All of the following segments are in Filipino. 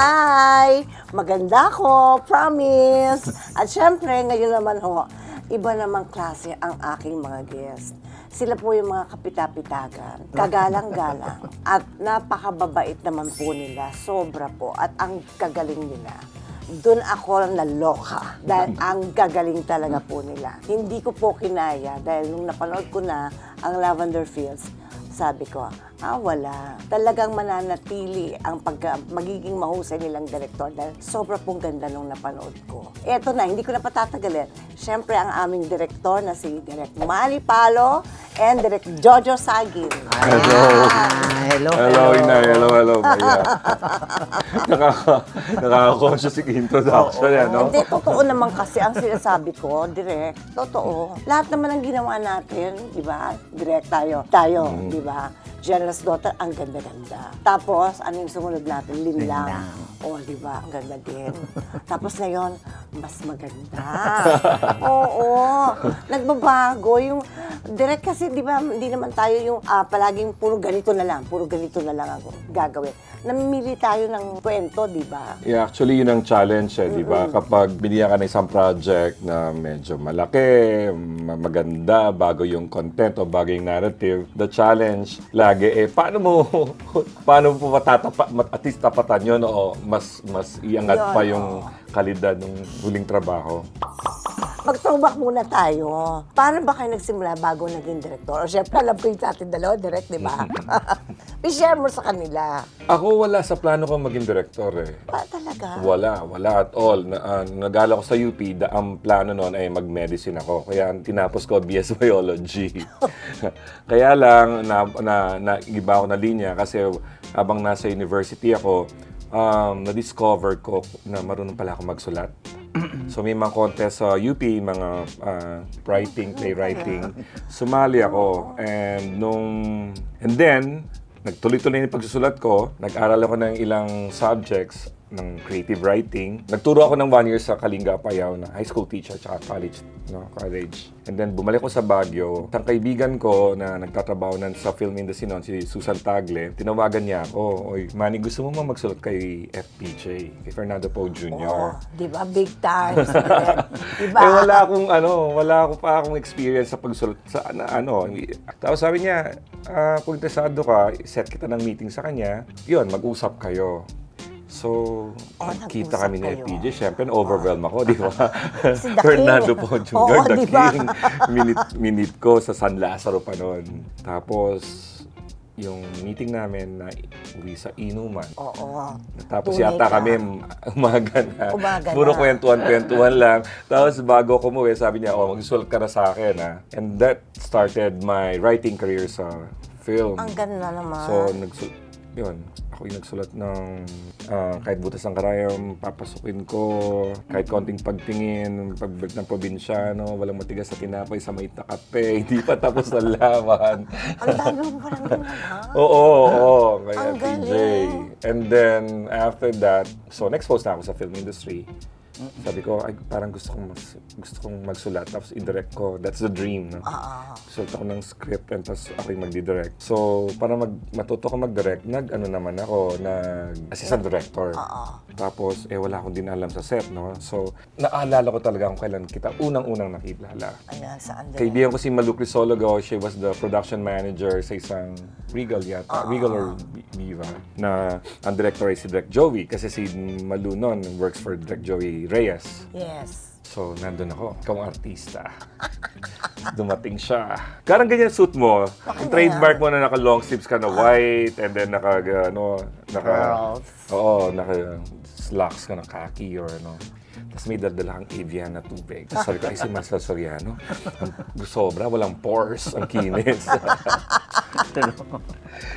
Hi! Maganda ako, promise! At syempre, ngayon naman ho, iba namang klase ang aking mga guest. Sila po yung mga kapitapitagan, kagalang-galang, at napakababait naman po nila, sobra po, at ang kagaling nila. Doon ako naloka dahil ang gagaling talaga po nila. Hindi ko po kinaya dahil nung napanood ko na ang Lavender Fields, sabi ko, ah wala. Talagang mananatili ang pagka, magiging mahusay nilang direktor dahil sobra pong ganda nung napanood ko. Eto na, hindi ko na patatagalin. Siyempre ang aming direktor na si Direk Manny Palo and Direk Jojo Sagin. Hello. Ayan. hello, Hello, Inay. Hello, hello, Maya. Nakaka, nakaka-conscious yung introduction yan, no? Hindi, totoo naman kasi ang sinasabi ko, direct. Totoo. Lahat naman ang ginawa natin, di ba? Direct tayo. Tayo, Mm. di ba? Generous daughter, ang ganda-ganda. Tapos, ano yung sumunod natin? Linlang. Linlang. O, di ba? Ang ganda din. Tapos ngayon, mas maganda. Oo. Nagbabago. Yung, direct kasi, di ba, hindi naman tayo yung ah, palaging puro ganito na lang, puro ganito na lang ako gagawin. Namimili tayo ng kwento, di ba? Yeah, actually, yun ang challenge, eh, di ba? Kapag binigyan ka ng isang project na medyo malaki, ma- maganda, bago yung content o bago yung narrative, the challenge lagi, eh, paano mo, paano mo matatapa, mat, at least tapatan yun o mas, mas iangat Yun, pa yung oo. kalidad ng huling trabaho? Mag-throwback muna tayo. Paano ba kayo nagsimula bago naging director? O syempre, alam ko yung sa ating dalawa, direct, di ba? I-share mo sa kanila. Ako wala sa plano ko maging director eh. Pa talaga? Wala, wala at all. Na, uh, nag-aaral ako sa UP, da, ang plano noon ay mag-medicine ako. Kaya tinapos ko BS Biology. Kaya lang, na, na, na, iba ako na linya kasi habang nasa university ako, um, na-discover ko na marunong pala ako magsulat. So may mga contest sa UP, mga ah, writing, playwriting. Sumali ako. And nung... And then, nagtuloy-tuloy yung pagsusulat ko. Nag-aral ako ng ilang subjects ng creative writing. Nagturo ako ng one year sa Kalinga Apayao na high school teacher at college, no, college. And then bumalik ko sa Baguio. Isang kaibigan ko na nagtatrabaho nan sa film industry noon, si Susan Tagle, tinawagan niya ako, Oy, Manny, gusto mo ba magsulat kay FPJ, kay Fernando Poe Jr.? Oo, di ba? Big time. direct. Di ba? Eh wala akong ano, wala ako pa akong experience sa pagsulat sa na, ano. Tapos sabi niya, ah, kung interesado ka, set kita ng meeting sa kanya. 'Yun, mag-usap kayo. So, Oh, kita kami ni. FPJ. Siyempre, na-overwhelm ako, di ba? Si The Fernando po Jr., Oo, The di ba? King. minute, minute ko sa San Lazaro pa noon. Tapos, yung meeting namin na uwi sa inuman. Oo. Tapos Tunay yata ka. kami umaga na. Umaga Puro kwentuhan-kwentuhan lang. Tapos bago ako umuwi, sabi niya, oh, magsusulat ka na sa akin, ha? And that started my writing career sa film. Ang ganda naman. So, nagsul yun, ako yung nagsulat ng ah, kahit butas ng karayom, papasukin ko, kahit konting pagtingin, pagbalik ng probinsyano, walang matigas sa tinapay sa may kape, hindi pa tapos ang laban. Ang dami mo ginawa. Oo, oo, oo. Kaya Ang TJ. And then, after that, so next-post na ako sa film industry. Sabi ko, ay, parang gusto kong, mas, gusto kong magsulat, tapos i-direct ko. That's the dream, no? Oo. Sulat ako ng script and tapos ako yung magdi-direct. So, para mag, matuto ko mag-direct, nag-ano naman ako, nag-assistant director. Oo. Tapos, eh, wala akong din alam sa set, no? So, naalala ko talaga kung kailan kita unang-unang nakilala. Ayan, saan din? Kaibigan ko si Malu Crisologo, she was the production manager sa isang Regal yata, Regal or Viva, na ang director ay si Direk Joey, kasi si Malu noon works for Direk Joey Reyes. Yes. So, nandun ako. Ikaw ang artista. Dumating siya. Parang ganyan suit mo. Yung trademark mo na naka-long sleeves ka na white and then naka, ano, naka, Pearls. oo, naka slacks ka na khaki or ano. Tapos may daldala kang Evian na tubig. Tapos sabi ko, ay si Marcel Soriano. Ang sobra, walang pores, ang kinis.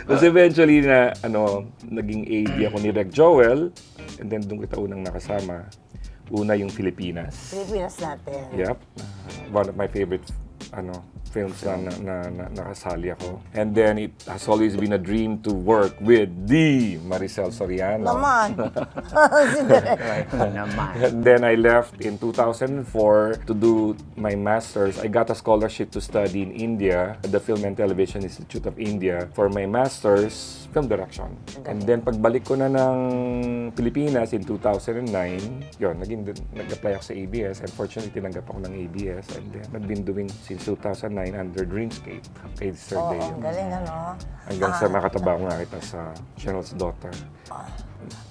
Tapos eventually na, ano, naging AD ako ni Reg Joel. And then doon kita unang nakasama. Una yung Pilipinas. Pilipinas natin. Yep. One of my favorite ano films na, na, na, na nakasali ako. And then it has always been a dream to work with the Maricel Soriano. Naman. And then I left in 2004 to do my master's. I got a scholarship to study in India at the Film and Television Institute of India for my master's film direction. And then pagbalik ko na ng Pilipinas in 2009, yun, naging, nag-apply ako sa ABS. Unfortunately, tinanggap ako ng ABS. And then I've been doing since 2009 under Dreamscape kay Sir Oo, Deo. ang galing ano. Hanggang sa makataba ko nga kita sa General's Daughter.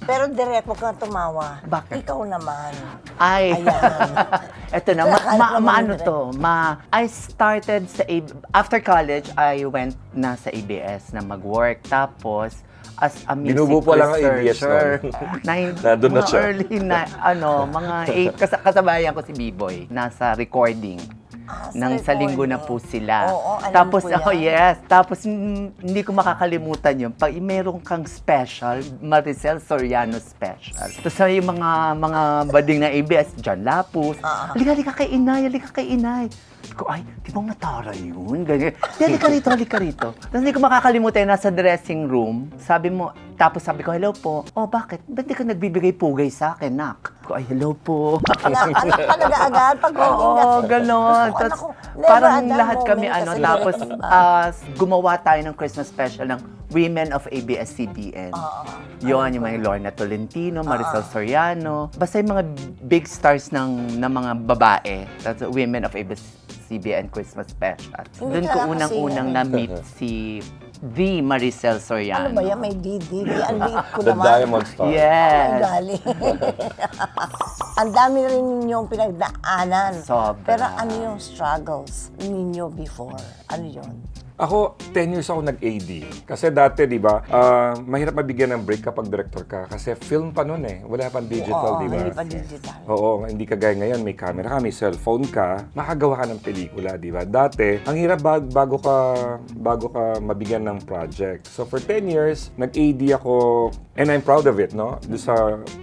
Pero Direk, huwag kang tumawa. Bakit? Ikaw naman. Ay, Ayan. eto na, ma, Akala ma, ko maano to, ma, I started sa, A- after college, I went na sa ABS na mag-work. Tapos, as a music Binubuo pa lang ang ABS researcher. noon. na, Nandun na mga siya. early na, ano, mga eight, kas, kasabayan ko si B-Boy, nasa recording. Ah, sa Nang sa linggo na po sila. Oo, alam Tapos, ko yan. oh yes. Tapos, mm, hindi ko makakalimutan yun. Pag meron kang special, Maricel Soriano special. Tapos yung mga mga bading na ABS, John Lapus, Ah, halika, halika kay inay, halika kay inay. Sabi ko, ay, di ba matara yun? Ganyan. Di, halika rito, halika rito. Tapos hindi ko makakalimutan, nasa dressing room, sabi mo, tapos sabi ko, hello po. Oh, bakit? Ba't di ka nagbibigay pugay sa akin, nak? Ko, ay, hello po. anak, anak talaga agad pag Oo, ganon. Ako, Tapos, anak ko, never parang that lahat kami moment ano, kasi tapos iba. ah, gumawa tayo ng Christmas special ng Women of ABS-CBN. Oo. Yun, yung mga Lorna Tolentino, Marisol Soriano. Basta yung mga big stars ng, ng mga babae. That's Women of ABS-CBN Christmas special. Doon ko unang-unang na-meet si the Maricel Soriano. Ano ba yan? May DD. Ang liit ko The naman. Diamond Star. Yes. Ay, galing. Ang dami rin ninyong pinagdaanan. Sobra. Pero ano yung struggles ninyo before? Ano yun? Ako, 10 years ako nag-AD. Kasi dati, di ba, ah, mahirap mabigyan ng break kapag director ka. Kasi film pa noon eh. Wala pang digital, Oo, di ba? hindi pa digital. Oo, hindi kagaya ngayon, may camera ka, may cellphone ka, makagawa ka ng pelikula, di ba? Dati, ang hirap bag- bago ka bago ka mabigyan ng project. So for 10 years, nag-AD ako and I'm proud of it, no? Doon sa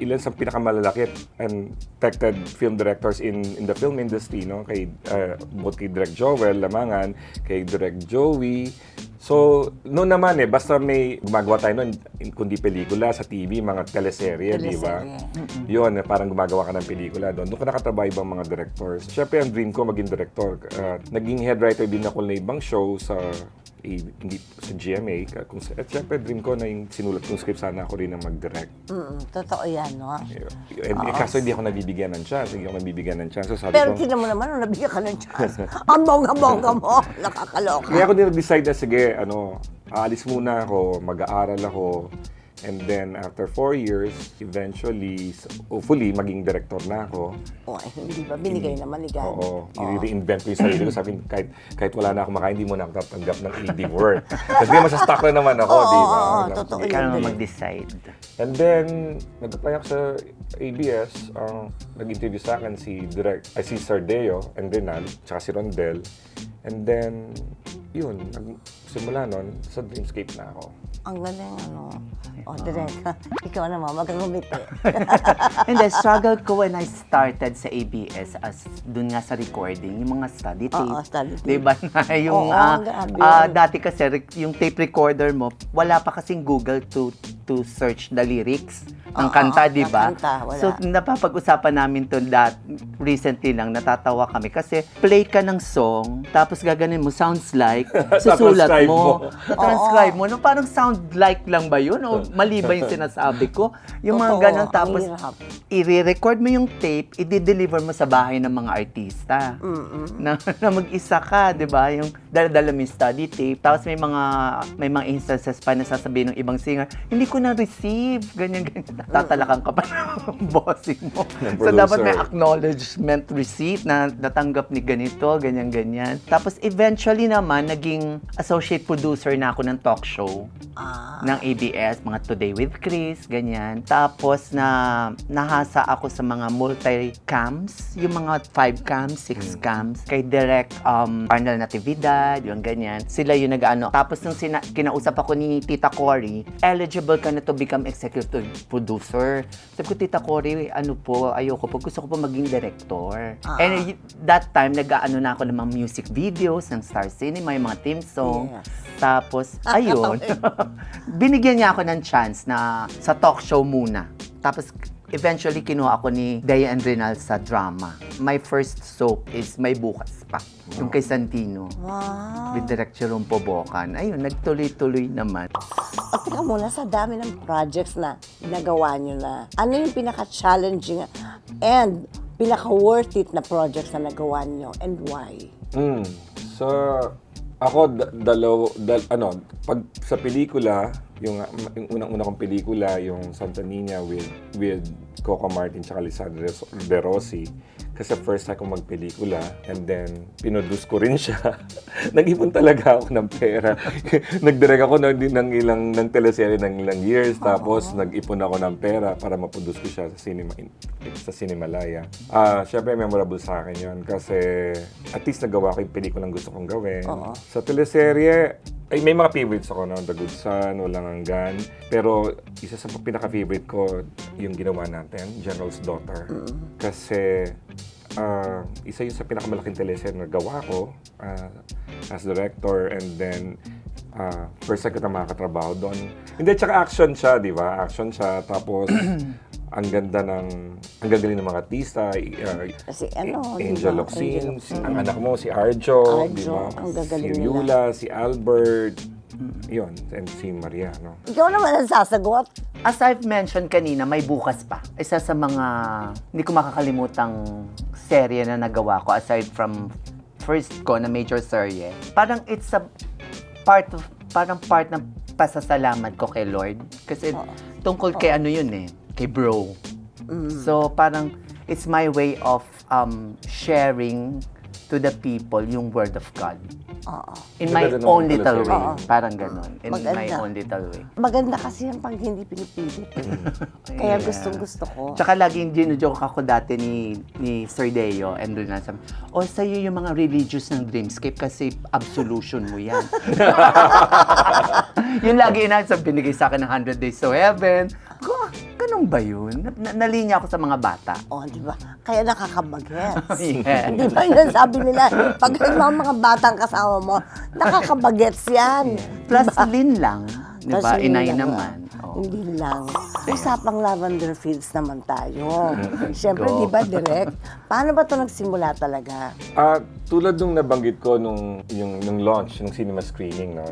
ilan sa pinakamalalaki and respected film directors in in the film industry, no? Kay uh, both kay Direk Joel Lamangan, kay Direk Joey. we So, noon naman eh, basta may gumagawa tayo noon, kundi pelikula sa TV, mga teleserye, di ba? Teleserye. Yun, parang gumagawa ka ng pelikula doon. Doon ka nakatrabaho ibang mga directors. Siyempre, ang dream ko maging director. Uh, naging head writer din ako na ibang show sa eh, hindi sa GMA. Kung, at syempre, dream ko na yung sinulat kong script, sana ako rin ang mag-direct. Mm, totoo yan, no? Eh, eh, kaso hindi ako nabibigyan ng chance. Hindi ako nabibigyan ng chance. So sabi Pero ko, mo naman, nabigyan ka ng chance. Ang bongga-bongga mo. Nakakaloka. Kaya ako nire-decide na, sige, ano, aalis muna ako, mag-aaral ako, and then after four years, eventually, hopefully, maging director na ako. Oh, ay, hindi ba? Binigay naman ni God. Oo, i-reinvent ko yung sarili ko. Sabi, kahit, kahit wala na ako makain, hindi mo na ako tatanggap ng AD work. Kasi masastock na naman ako, Oo, di ba? oo, Na- totoo. Ikaw yun. naman mag-decide. And then, nag-apply ako sa ABS. Ang nag-interview sa akin si Direct, ay si Sir Deo and Renal, tsaka si Rondel. And then, yun, nagsimula nun, sa Dreamscape na ako. Ang galing, ano. O, direct. Ikaw naman, magkagumiti. Hindi, struggle ko when I started sa ABS as dun nga sa recording, yung mga study tape. Oo, study tape. Diba na yung, Oo, ah, grabe ah, dati kasi rec- yung tape recorder mo, wala pa kasing Google to to search the lyrics ng Oo, kanta, ng di ba? kanta, wala. So, napapag-usapan namin to that recently lang, natatawa kami kasi play ka ng song, tapos gaganin mo, sounds like, susulat mo. mo. Transcribe mo. No, parang sound like lang ba yun? O mali ba yung sinasabi ko? Yung mga Totoo, ganun, ang tapos hirap. i-record mo yung tape, i-deliver mo sa bahay ng mga artista. Na, na mag-isa ka, di ba? Yung dala-dala mo yung study tape. Tapos may mga may mga instances pa na sasabihin ng ibang singer, hindi ko na-receive. Ganyan, ganyan. Tatalakan ka pa ng bossing mo. Ng so, dapat may producer. acknowledgement receipt na natanggap ni ganito, ganyan, ganyan. Tapos, eventually naman, naging associate producer na ako ng talk show Ah, ng ABS, mga Today with Chris, ganyan. Tapos na nahasa ako sa mga multi-cams, yung mga 5 cams, 6 cams, kay Direct um, Arnel Natividad, yung ganyan. Sila yung nag-ano. Tapos nung sina- kinausap ako ni Tita Cory, eligible ka na to become executive producer. Sabi ko, Tita Cory, ano po, ayoko po. Gusto ko po maging director. Ah. And y- that time, nag-ano na ako ng mga music videos ng Star Cinema, yung mga theme song. Yes. Tapos, ayun. binigyan niya ako ng chance na sa talk show muna. Tapos, eventually, kinuha ako ni Dayan Renal sa drama. My first soap is May Bukas Pa. Yung kay Santino. Wow. With Direct Jerome Pobocan. Ayun, nagtuloy-tuloy naman. At teka muna, sa dami ng projects na nagawa nyo na, ano yung pinaka-challenging and pinaka-worth it na projects na nagawa nyo and why? Mm. So, ako, da- dalaw, dal, ano, pag sa pelikula, yung, yung unang-una kong pelikula, yung Santa Nina with, with Coco Martin tsaka Lisandro De Rossi. Kasi first time kong magpelikula and then pinodus ko rin siya. Nag-ipon talaga ako ng pera. Nagdirect ako ng, ng ilang ng teleserye ng ilang years tapos nag-ipon ako ng pera para maproduce ko siya sa cinema sa Cinemalaya. Ah, syempre memorable sa akin 'yon kasi at least nagawa ko yung pelikulang gusto kong gawin. Oo. Sa teleserye, ay may mga favorites ako no, The Good Son, Walang Hanggan. Pero isa sa pinaka-favorite ko yung ginawa natin, General's Daughter. Kasi ah, isa yun sa pinakamalaking teleserye na gawa ko ah, as director and then ah, first time ko na makakatrabaho doon. Hindi, tsaka action siya, di ba? Action siya. Tapos, ang ganda ng, ang gagaling ng mga artista. ah, Kasi ano, Angel? Locsin, Angel si, ang anak mo, si Arjo, Arjo, di ba? ang gagaling si nila. Yula, si Albert, yun, and si Maria, no? Ikaw naman ang sasagot. As I've mentioned kanina, may bukas pa. Isa sa mga hindi ko makakalimutang serye na nagawa ko aside from first ko na major serye. Parang it's a part of parang part ng pasasalamat ko kay Lord kasi tungkol kay ano yun eh, kay bro. So parang it's my way of um, sharing to the people yung word of God. Oo. In my Maganda own naman little pala way. Oo. Parang ganon. In my Maganda. own little way. Maganda kasi yan pag hindi pinipilit. eh. Kaya Yeah. gustong gusto ko. Tsaka laging ginujoke ako dati ni, ni Sir Deo and doon na sabi, o sa'yo yung mga religious ng Dreamscape kasi absolution mo yan. yun lagi na sabi, binigay sa akin ng 100 Days to Heaven. Ko, "Ah, ganun ba yun? Na, na- nalinya ako sa mga bata. Oh, di ba? Kaya nakakabagets. Yeah. Di ba yun sabi nila, pag yung mga, batang kasama mo, nakakabagets yan. Plus Lin lang. Di ba? Kasi Inay hindi lang, naman. ah. Oo. Hindi lang. Usapang lavender fields naman tayo. Siyempre, Go. di ba, direct? Paano ba ito nagsimula talaga? Ah, tulad nung nabanggit ko nung yung nung launch ng cinema screening no.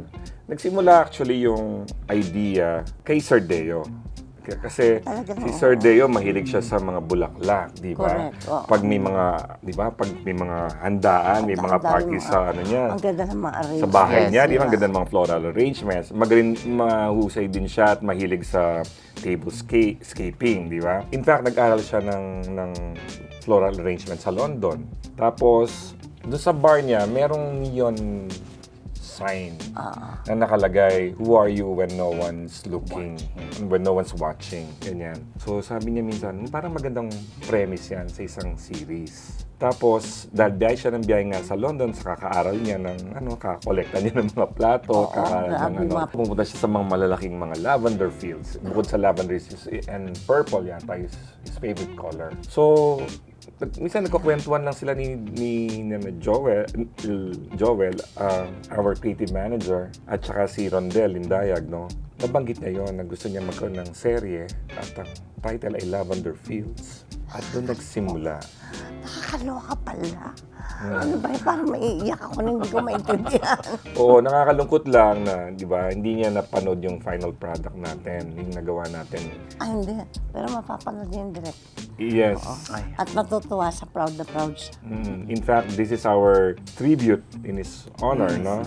Nagsimula actually yung idea kay Sir Deo. K- Kasi Talagang si oo. Sir Deo mahilig siya sa mga bulaklak, di ba? Correct, oo. Pag may mga, di ba? Pag may mga handaan, may mga party sa ano niya. Ang ganda ng mga arrangements. sa bahay Yes, niya, di ba? Ang ganda ng mga floral arrangements. Magaling, mahusay din siya at mahilig sa table sca- scaping, di ba? In fact, nag-aral siya ng, ng floral arrangement sa London. Tapos, doon sa bar niya, merong neon sign Ah. na nakalagay, who are you when no one's looking, when no one's watching, ganyan. So sabi niya minsan, "Hmm, parang magandang premise yan sa isang series. Tapos, dahil biyahe siya ng biyahe nga sa London, sa kakaaral niya ng, ano, kakolekta niya ng mga Oo, plato, kakaaral ng, grabe, ano, mga- pumunta siya sa mga malalaking mga lavender fields. Bukod sa lavender is- and purple yata his, his favorite color. So, minsan nagkukwentuhan lang sila ni ni, ni Joel, Joel, uh, our creative manager, at saka si Rondel Indayag, no? Nabanggit niya yon na gusto niya magkaroon ng serye at ang title ay Lavender Fields. At doon nagsimula. Nakakaloka pala. Hmm. Ano ba? Parang maiiyak ako na hindi ko maintindihan. Oo, nakakalungkot lang na, di ba, hindi niya napanood yung final product natin, yung nagawa natin. Ay, hindi. Pero mapapanood niya yung direct. Yes. Ay. At matutuwa sa proud na proud siya. Mm, in fact, this is our tribute in his honor, no?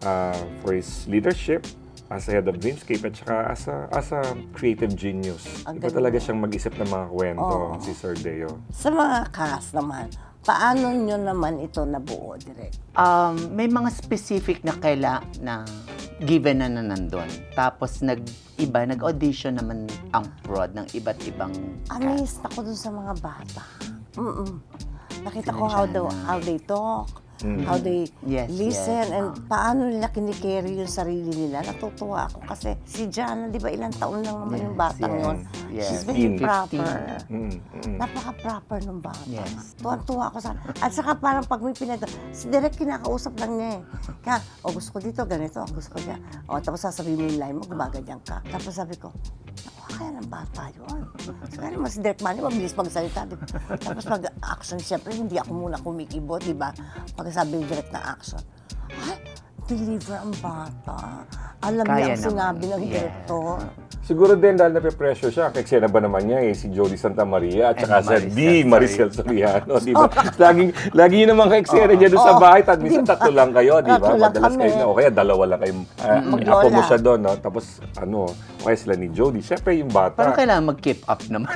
Uh, for his leadership as a head of Dreamscape at saka as a, as a creative genius. Ang Iba galing talaga siyang mag-isip ng mga kwento, Oo. si Sir Deo. Sa mga cast naman, paano nyo naman ito nabuo direct? Um, may mga specific na kaila na given na na nandun. Tapos nag-iba, nag-audition naman ang prod ng iba't ibang Amazed ako dun sa mga bata. Mm-mm. Nakita ko how, the, how they talk, how they Yes, listen, yes. and paano nila kinikerry yung sarili nila. Natutuwa ako kasi si Jana, di ba ilang taon lang naman yung Yes, batang yes, yun. yes. She's very 15. proper. Mm, mm. Napaka-proper ng bata. Yes. Tuwan-tuwa ako sa... At saka parang pag may pinag... Si Direk kinakausap lang niya eh. Kaya, o gusto ko dito, ganito, gusto ko dyan. O tapos sasabihin mo yung line mo, gumaganyan ka. Tapos sabi ko, kaya ng bata yun. Kaya naman si Direk Manny, mabilis magsalita. Di? Tapos pag action, siyempre, hindi ako muna kumikibo, di ba? Pag sabi Direk na action, ay, deliver ang bata. Alam niya Kaya ang naman. sinabi ng Yeah. direktor. Siguro din dahil nape-pressure siya, kasi na ba naman niya eh, si Jody Santa Maria at And saka sa Maricel D. Maricel Soriano, di ba? Laging, lagi yun naman ka-eksena niya doon sa Oo. bahay, at minsan Di ba? tatlo lang kayo, di ba? Tatlo lang Madalas kami. kayo na, o kaya dalawa lang kayo. Uh, Maglola. Apo mo siya doon, no? Tapos, ano, o kaya sila ni Jody. Siyempre, yung bata. Parang kailangan mag-keep up naman.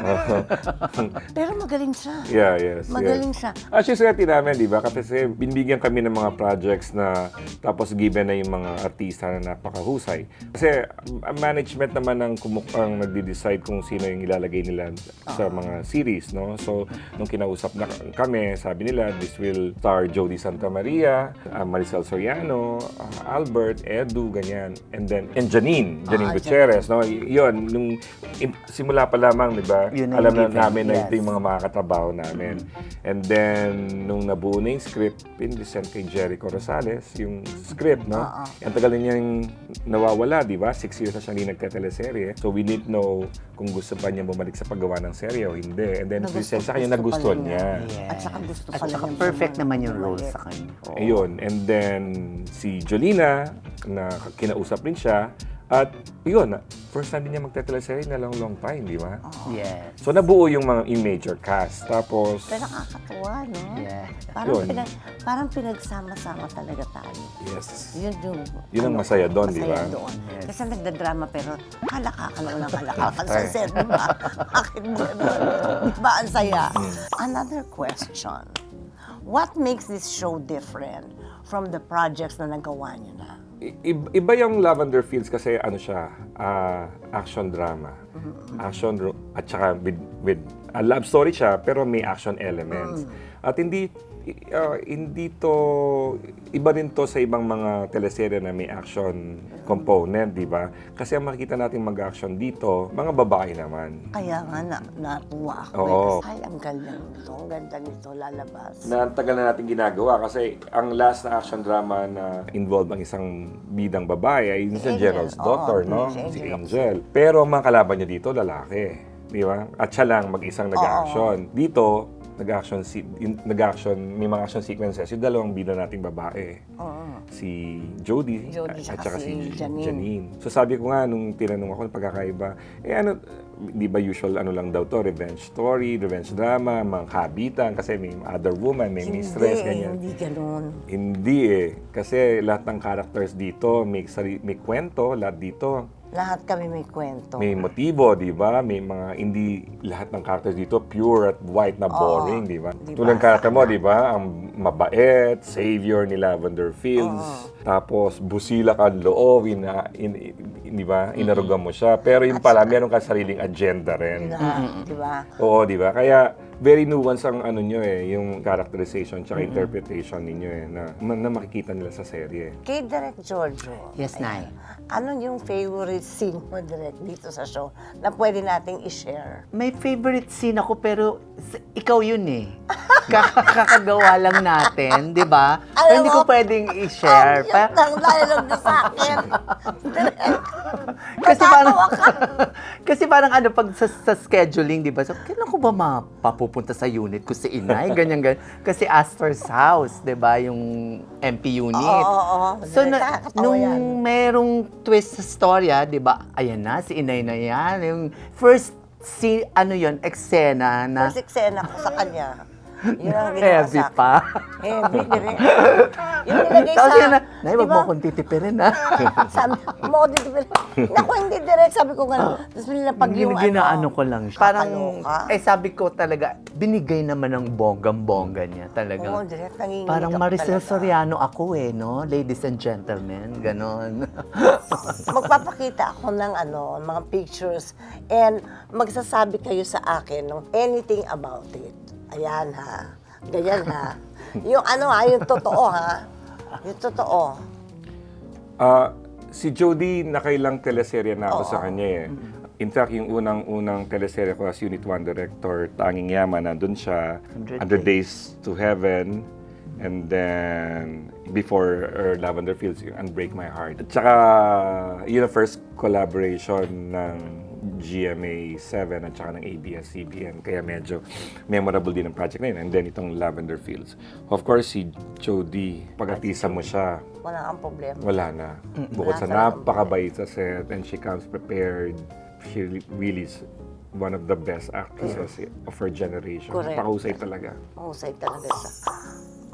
Pero magaling siya. Yeah, yes. Magaling yes. siya. Actually, swerte namin, di ba? Kasi binibigyan kami ng mga projects na tapos given na yung mga artista na napakahusay. Kasi ang management naman ang, kumuk- ang nagde-decide kung sino yung ilalagay nila sa mga series, no? So, nung kinausap na kami, sabi nila, this will star Jody Santa Maria, uh, Maricel Soriano, uh, Albert, Edu, ganyan. And then, and Janine, Janine Ah, Gutierrez, no? Y- Yun, nung im- simula pa lamang, di ba? Yun Alam na given. namin na Yes. ito yung mga makakatrabaho namin. And then, nung nabuo na yung script, pinresent kay Jericho Rosales, yung script, no? Oo. Ang tagal na niyang nawawala, di ba? Six years na siya hindi nagteteleserye. So, we need to know kung gusto pa niya bumalik sa paggawa ng serye o hindi. And then, Na gusto- present sa kanya, gusto nagustuhan pala niya. niya. At saka gusto At pala saka niyang perfect naman yung role sa kanya. Oo. Ayun. And then, si Jolina, na kinausap rin siya. At, yun, first time din niya magteteleserye na long, long time, di ba? Yes. So, nabuo yung mga yung major cast. Tapos, Pero nakakatuwa, no? Yeah. Parang, Yun. pinag, parang pinagsama-sama talaga tayo. yes. Yun yung... Yun ang masaya doon, di masaya ba? doon. Yes. Kasi nagdadrama pero kalakakan lang ng kalakakan sa set, di ba? Bakit gano'n? Di ba ang saya? Hmm. Another question. What makes this show different from the projects na nagawa niyo na? Iba yung Lavender Fields kasi ano siya, ah, action drama. Action at saka with, with a love story siya pero may action elements. At hindi ah, hindi to iba rin to sa ibang mga teleserye na may action component, di ba? Kasi ang makikita natin mag-action dito, mga babae naman. Kaya nga, na, natuwa ako. Oo. Eh, ay, ang ganda nito, ang ganda nito, lalabas. na ang tagal na natin ginagawa kasi ang last na action drama na involved ang isang bidang babae ay yun si. Gerald's daughter, no? si. Angel. Pero ang mga kalaban niya dito, lalaki. Di ba? At siya lang mag-isang nag-action. Dito, nag-action, si, in- nag-action, may mga action sequences, yung dalawang bida nating babae. Oo. Si Jody, Jody, at saka si si Janine. Janine. So sabi ko nga, nung tinanong ako ng pagkakaiba, eh ano, di ba usual ano lang daw to, revenge story, revenge drama, mga kabitan, kasi may other woman, may mistress, hindi, ganyan. hindi ganun. Hindi eh. Kasi lahat ng characters dito, may, sari- may kwento, lahat dito. Lahat kami may kwento. May motibo, di ba? May mga, hindi lahat ng characters dito pure at white na boring, di ba? Di ba? Tulad ng character mo, di ba? Ang mabait, savior ni Lavender Fields. Tapos, busila ka ang loob, ina, in, in- di ba? Inarugan mo siya. Pero yung pala, meron ka sariling agenda rin. Di ba? Oo, di ba? Kaya very nuanced ang ano nyo eh, yung characterization tsaka interpretation ninyo eh, na, na makikita nila sa serye. Kay Direk Giorgio. Yes, Nay. Ano yung favorite scene mo, Direk, dito sa show na pwede nating i-share? May favorite scene ako pero s- ikaw yun eh. Kaka- Kakagawa lang natin, di ba? Alam Pero hindi ko mo, pwedeng i-share. Ang Pa- cute ng dialogue niya sa akin. Direk, kasi parang matatawa ka. kasi parang ano pag sa, sa scheduling, 'di ba? So, kailan ko ba mapapupunta sa unit ko si Inay? Ganyan ganyan. Kasi Astor's house, 'di ba, yung MP unit. Oo, oo, oo. So na, Nakakatawa nung yan. merong twist sa storya, 'di ba? Ayan na si Inay na 'yan. Yung first si ano 'yon, eksena na First eksena ko sa kanya. Yun ang ginawa heavy sa akin. pa. Heavy, Direk. Yung nilagay Tapos sa... yun na, Nay, wag mo akong titipirin ha. Sabi, mo ako dito. Naku, hindi direct. Sabi ko gano'n. Tapos nilapag yung Gina- Ginaano ko lang siya. Parang, Kakaloka. eh sabi ko talaga, binigay naman ng bonggang-bongga niya talaga. Oo, direct. Nanginginig Parang ako Maricel talaga. Soriano ako eh, no? Ladies and gentlemen, ganon. Magpapakita ako ng ano, mga pictures and magsasabi kayo sa akin ng anything about it. Ayan ha. Ganyan ha. Yung ano ha, yung totoo ha. Yung totoo. Ah, si Jody, nakailang teleserye na ako sa kanya eh. In fact, yung unang-unang teleserye ko as Unit 1 Director, Tanging Yaman, nandun siya. 100 100 Days to Heaven. And then, before uh, Lavender Fields, yung Unbreak My Heart. At saka, yun ang first collaboration ng GMA 7 at saka ng ABS-CBN. Kaya medyo memorable din ang project na yun. And then, itong Lavender Fields. Of course, si Jody, pag-atisa mo siya, Wala kang problema. wala na. Bukod sa napakabait sa set and she comes prepared, she re- really is one of the best actresses of her generation. Correct. Pakahusay talaga. Mahusay talaga siya.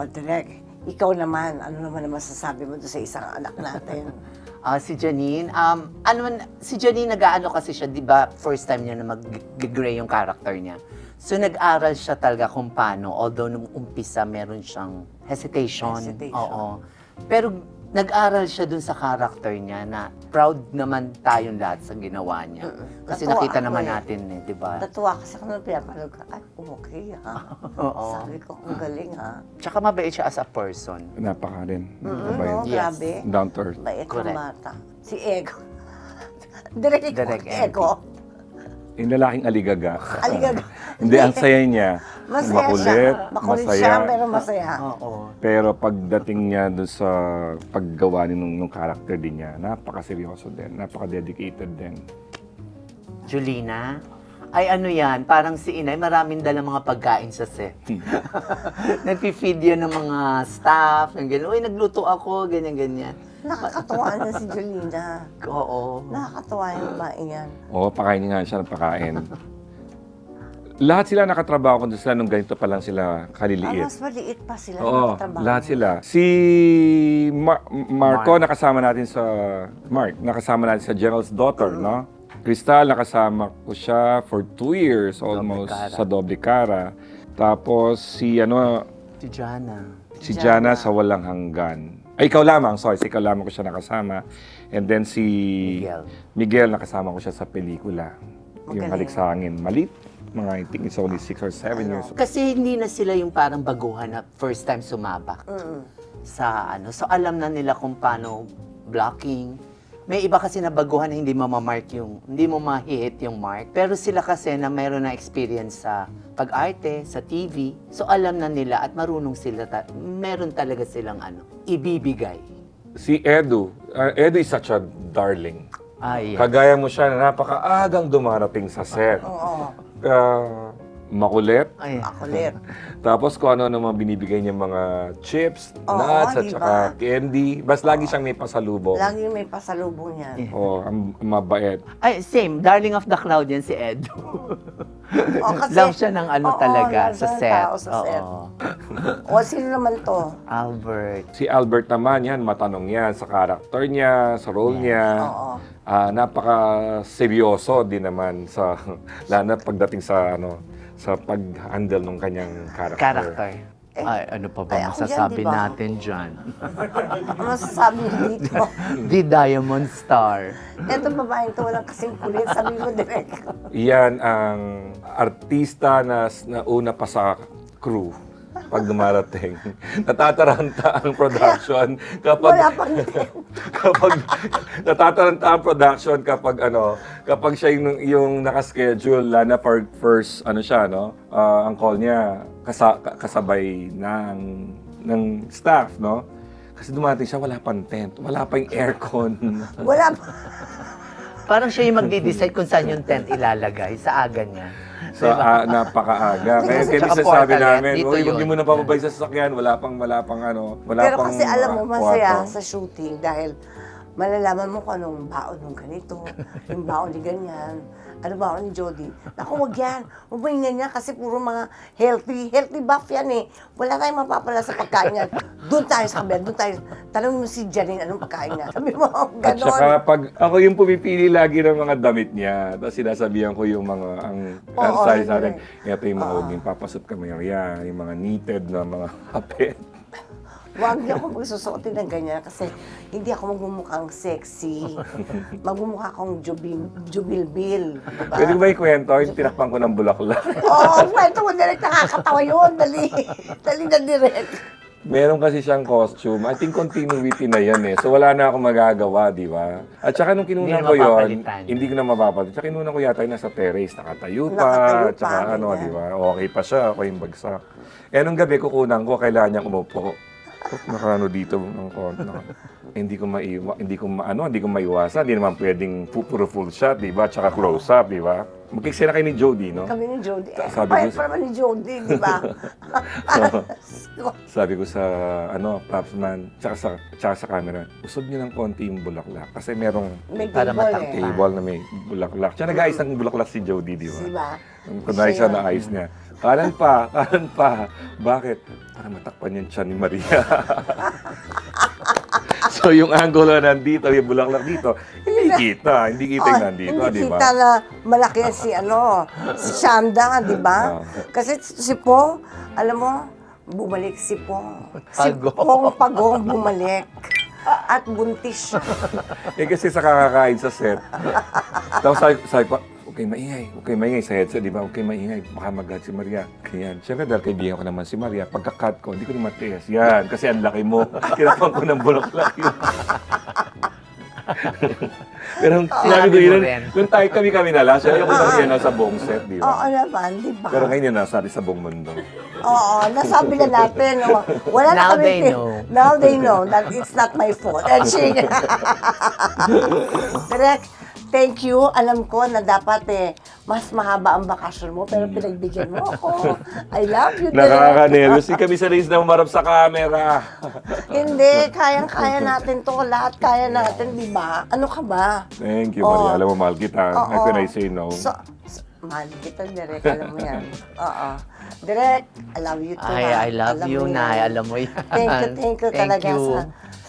O, Direk, ikaw naman, ano naman ang masasabi mo doon sa isang anak natin? Ah, si Janine, um, ano si Janine nag-aano kasi siya, di ba, first time niya na mag-gray yung character niya. So, nag-aral siya talaga kung paano, although nung umpisa, meron siyang hesitation. Hesitation. Oo. Pero, nag-aral siya dun sa character niya na proud naman tayong lahat sa ginawa niya. Kasi Natuwa nakita ako naman eh. natin eh, di ba? Natuwa ka sa kanila, pinapanood ka, ay, okay ha. Oo. Sabi ko, ang galing ha. Tsaka mabait siya as a person. Napaka rin. Mm, Mabait. no, Yes. grabe. Down to earth. Bait ng Correct. bata. Si Ego. Direk ikaw, Direk Ego. Yung lalaking aligaga. Aligaga. Hindi, ang saya niya. Masaya makulit, siya. Makulit masaya. siya, pero masaya. Oo. Pero pagdating niya doon sa paggawa ni nung, nung character din niya, napaka-seryoso din, napaka-dedicated din. Julina? Ay ano yan, parang si Inay, maraming dala mga pagkain sa set. Nagpi-feed yan ng mga staff, yung gano'n, uy, nagluto ako, ganyan-ganyan. Nakakatuwa na si Jolina. Oo. Nakakatuwa yung babae yan. Oo, pakain nga siya ng pakain. lahat sila nakatrabaho kung sila nung ganito pa lang sila Ah, kaliliit. mas maliit pa sila Oo, nakatrabaho. lahat sila. Si Ma- Marco, nakasama natin sa... Mark, nakasama natin sa General's Daughter, no? Crystal, nakasama ko siya for two years almost Cara. sa Doble Cara. Tapos si ano, Si Jana. si Jana sa Walang Hanggan. Ay, ikaw lamang, sorry, si ikaw lamang ko siya nakasama. And then si Miguel. Miguel, nakasama ko siya sa pelikula. Yung. Halik sa Hangin. Malit. Mga, I think it's only six or seven years old. Kasi hindi na sila yung parang baguhan na first time sumabak sa ano. So alam na nila kung paano blocking. May iba kasi na baguhan na hindi mo ma-mark yung, hindi mo ma-hit yung mark. Pero sila kasi na mayroon na experience sa pag-arte, sa TV. So alam na nila at marunong sila, ta- meron talaga silang ano, ibibigay. Si Edu, uh, Edu is such a darling. Ay, Kagaya mo siya na napakaagang dumarating sa set. Oo, Uh, makulit. ay, makulit. Tapos kung ano naman binibigay niya mga chips, Oo, nuts, at saka candy. Bas lagi siyang may pasalubong. Lagi may pasalubong yan. Oh, ang ang mabait. ay, same. Darling of the crowd yan si Ed. O, kasi- Love siya ng ano Oo, talaga love sa ng set. tao sa set. Oo. O, sino naman to? Albert. Si Albert naman, yan, matanong yan sa karakter niya, sa role niya. Oo. Ah, napaka-seryoso din naman sa, lalo na pagdating sa, ano, sa pag-handle ng kanyang character. Character. Ay, ano pa ba ay, ako yan, masasabi di ba? natin dyan? Ano masasabi niyo dito? The Diamond Star. Ito babaeng to, walang kasing kulit. Sabi mo direct. Yan ang artista na, na una pa sa crew pag dumarating. Natataranta ang production kapag Wala pang kapag natataranta ang production kapag ano, kapag siya yung, yung naka-schedule lana for first ano siya no, ah, ang call niya kasa, kasabay ng ng staff no. Kasi dumating siya wala pang tent, wala pang aircon. Wala pa. Parang siya yung magdi-decide kung saan yung tent ilalagay sa aga niya. So, ah, napakaaga. Kaya Kasi- kaya Tsaka sabi portalet, namin, dito uy, yun." hindi mo na papabay sa sasakyan, wala pang, wala pang ano, wala Pero pang kasi alam mo, ah, masaya kwarto. sa shooting dahil malalaman mo kung anong baon ng ganito, yung baon ni ganyan, ano baon ni Jody. Naku, wag yan. Yung ganyan kasi puro mga healthy, healthy buff yan eh. Wala tayong mapapala sa pagkain yan. Doon tayo sa kabila, doon tayo. Tanong mo si Janine, anong pagkain niya? Sabi mo, At ganon. saka pag ako yung pumipili lagi ng mga damit niya, tapos sinasabihan ko yung mga ang Oo, ang size natin. eh. Ito yung mga huwag yung papasot kami yan, yung mga knitted na mga kapit. Huwag niyo ako magsusuotin ng ganyan kasi hindi ako magmumukhang sexy. Magmumukha akong jubil, jubilbil. Diba? Pwede ko ba ikwento? Yung tinakpan ko ng bulaklak. Oo, oh, kwento mo direct nakakatawa yun. Dali. Dali na direct. Meron kasi siyang costume. I think continuity na yan eh. So wala na akong magagawa, di ba? At saka nung kinunan na ko yon, hindi ko na mapapalitan. Tsaka kinunan ko yata yung nasa terrace, nakatayo pa. Nakatayo pa, tsaka ano, di ba? Okay pa siya, ako yung bagsak. Eh nung gabi, kukunan ko, kailangan niyang umupo. Nakaano dito ng konti. Hindi ko maiwa, hindi ko maano, hindi ko maiwasan. Hindi naman pwedeng pu- puro full shot, di ba? Tsaka close up, di ba? Magkiksena kayo ni Jody, no? Kami ni Jody. Eh, Sabi ko- pa naman ni Jody, di ba? Sabi ko sa ano, props man, tsaka sa, tsaka sa camera, usog niyo ng konti yung bulaklak. Kasi merong May Para table matakpan. eh. table na may bulaklak. Siya nag-ayos ng bulaklak si Jody, di ba? Di ba? Kunwari siya Siya. na-ayos niya. Kanan pa, kanan pa. Bakit? Para matakpan yung tiyan ni Maria. so yung angulo nandito, yung bulaklak dito, hindi kita. Hindi kita yung Oh, nandito, hindi di ba? kita na malaki si ano, si Shanda, di ba? Kasi si Po, alam mo, bumalik si Po. Si. Pong Pagong bumalik. At buntis siya. Eh kasi sa kakakain sa set. Tapos sabi, sabi pa, okay maingay, okay maingay sa headset, di ba? Okay maingay, baka mag si Maria. Ganyan. Siyempre dahil kaibigan ko naman si Maria, pagka-cut ko, hindi ko naman tiis. Yan, kasi ang laki mo. Kinapang ko ng bulaklak yun. Pero sinabi ko Sinabi mo yun, kung tayo kami-kami na lang, siya ayoko nang yan sa buong set, di Oo ba? naman, di ba? Pero ngayon yun, nasa sa buong mundo. Oo, nasabi na natin. oh, Wala na Now kami. they know. Now they know that it's not my fault. And she... Direk, thank you. Alam ko na dapat eh, mas mahaba ang bakasyon mo, pero pinagbigyan mo ako. I love you, Direk. Nakakanervous. Hindi kami sa race na umarap sa camera. Hindi, kayang-kaya natin to. Lahat kaya natin, di ba? Ano ka ba? Thank you, Oo. Maria. Alam mo, mahal kita. Oo. How can I say no? So, so mahal kita, Direk. Alam mo yan. Oo. Direk, I love you too. Ay, ha? I love Alam you, mo Nay. Alam mo yan. Thank you, thank you Thank talaga you sa,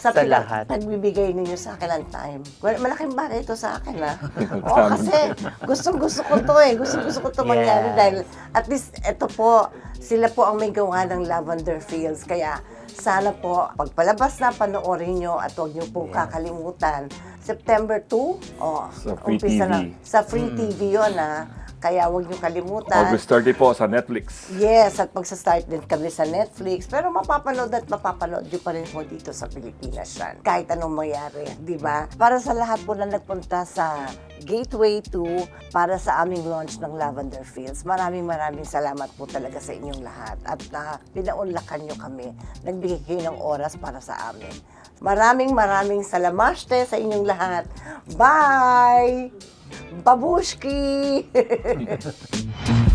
sa, sa lahat. pagbibigay ninyo sa akin ng time. Well, malaking bagay ito sa akin, ha? Oo, kasi gustong gusto ko to eh. Gustong gusto ko to mangyari Yes. dahil at least ito po, sila po ang may gawa ng Lavender Fields. Kaya sana po, pagpalabas na, panoorin nyo at huwag nyo pong kakalimutan. September 2, oh, Sa Free umpisa TV. na. Sa Free TV yun, ha? Kaya huwag nyo kalimutan. August 30 po sa Netflix. Yes, at magsa-start din kami sa Netflix. Pero mapapanood at mapapanood nyo pa rin po dito sa Pilipinas yan. Kahit anong mangyari, di ba? Para sa lahat po na nagpunta sa Gateway 2 para sa aming launch ng Lavender Fields. Maraming maraming salamat po talaga sa inyong lahat. At na pinaunlakan nyo kami. Nagbigay kayo ng oras para sa amin. Maraming maraming salamaste sa inyong lahat. Bye! бабушки.